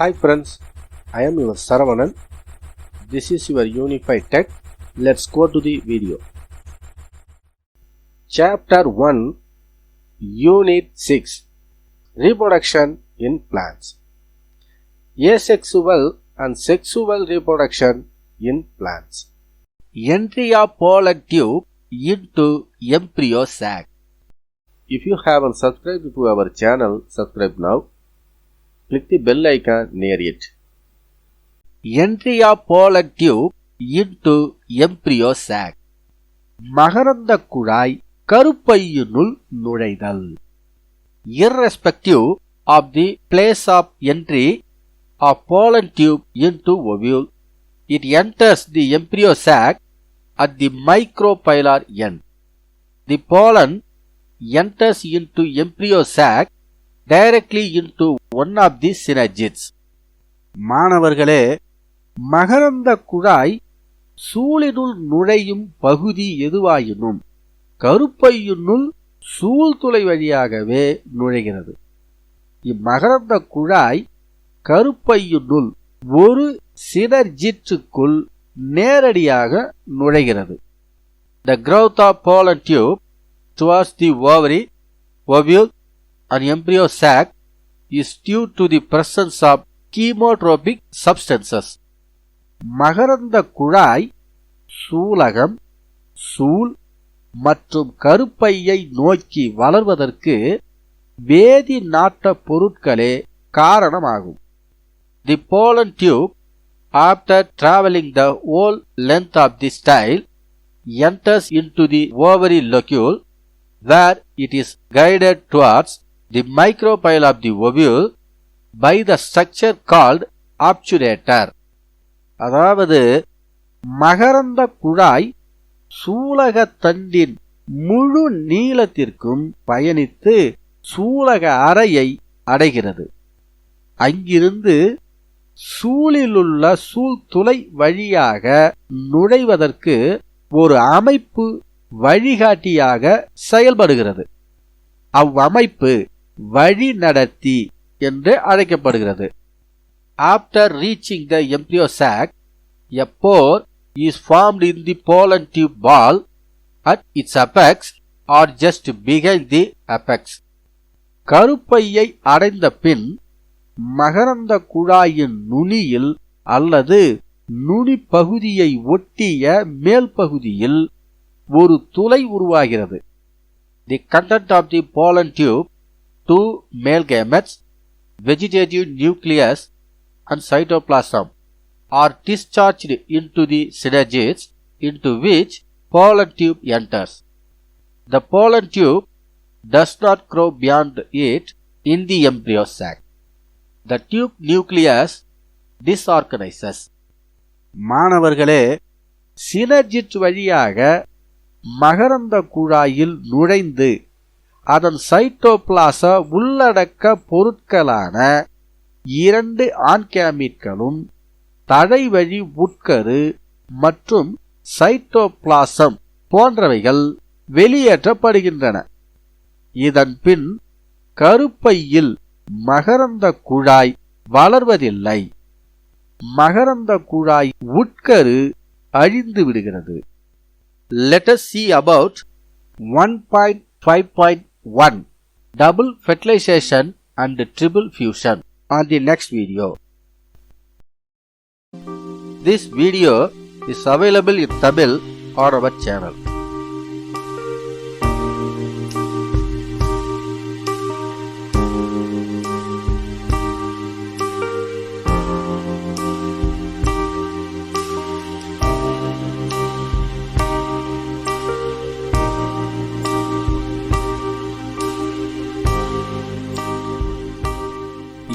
Hi friends, I am your Saravanan. This is your Unified Tech. Let's go to the video. Chapter 1 Unit 6 Reproduction in Plants Asexual and Sexual Reproduction in Plants Entry of pollen tube into embryo sac. If you haven't subscribed to our channel, subscribe now. Click the bell icon near it. Entry of pollen tube into embryo sac. மகரந்த குழாய் கருப்பையினுள் நுழைதல் irrespective of the place of entry of pollen tube into ovule, it enters the embryo sac at the micropylar end. The pollen enters into embryo sac directly into one of the synergids மாணவர்களே மகரந்த குழாய் சூழினுள் நுழையும் பகுதி எதுவாயினும் கருப்பையினுள் சூழ்துளை வழியாகவே நுழைகிறது. இம்மகரந்த குழாய் கருப்பையினுள் ஒரு சினர்ஜிற்றுக்குள் நேரடியாக நுழைகிறது. The growth of pollen tube towards the ovary, ovule and embryo sac is due to the presence of chemotropic substances. மகரந்த குழாய் சூலகம் சூல் மற்றும் கருப்பையை நோக்கி வளர்வதற்கு வேதி நாட்ட பொருட்களே காரணமாகும் தி pollen tube after traveling the whole length of the style enters into the ovary locule where it is guided towards the micropyle of the ovule by the structure called obturator. அதாவது மகரந்த குழாய் சூலக தண்டின் முழு நீளத்திற்கும் பயணித்து சூலக அறையை அடைகிறது. அங்கிருந்து சூழிலுள்ள சூழ்துளை வழியாக நுழைவதற்கு ஒரு அமைப்பு வழிகாட்டியாக செயல்படுகிறது. அவ்வமைப்பு வழிநடத்தி என்று அழைக்கப்படுகிறது. After reaching the embryo sac a pore is formed in the pollen pole at its apex or just பிகைன் the apex கருப்பையை அடைந்த பின் மகரந்த குழாயின் நுனியில் அல்லது நுனி பகுதியை ஒட்டிய மேல் பகுதியில் ஒரு துளை உருவாகிறது. The content of the pollen tube two male gametes vegetative nucleus and cytoplasm are discharged into the synergids into which pollen tube enters. The pollen tube does not grow beyond it in the embryo sac. The tube nucleus disorganizes. மாணவர்களே synergid வழியாக மகரந்த குழாயில் நுழைந்து அதன் சைட்டோபிளாச உள்ளடக்க பொருட்களான இரண்டு ஆன்கேமீட்களும் தடைவழி உட்கரு மற்றும் சைட்டோபிளாசம் போன்றவைகள் வெளியேற்றப்படுகின்றன. இதன் பின் கருப்பையில் மகரந்த குழாய் வளர்வதில்லை. மகரந்த குழாய் உட்கரு அழிந்து விடுகிறது let's see about one point five point 1. Double fertilization and triple fusion on the next video. This video is available in Tamil on our channel.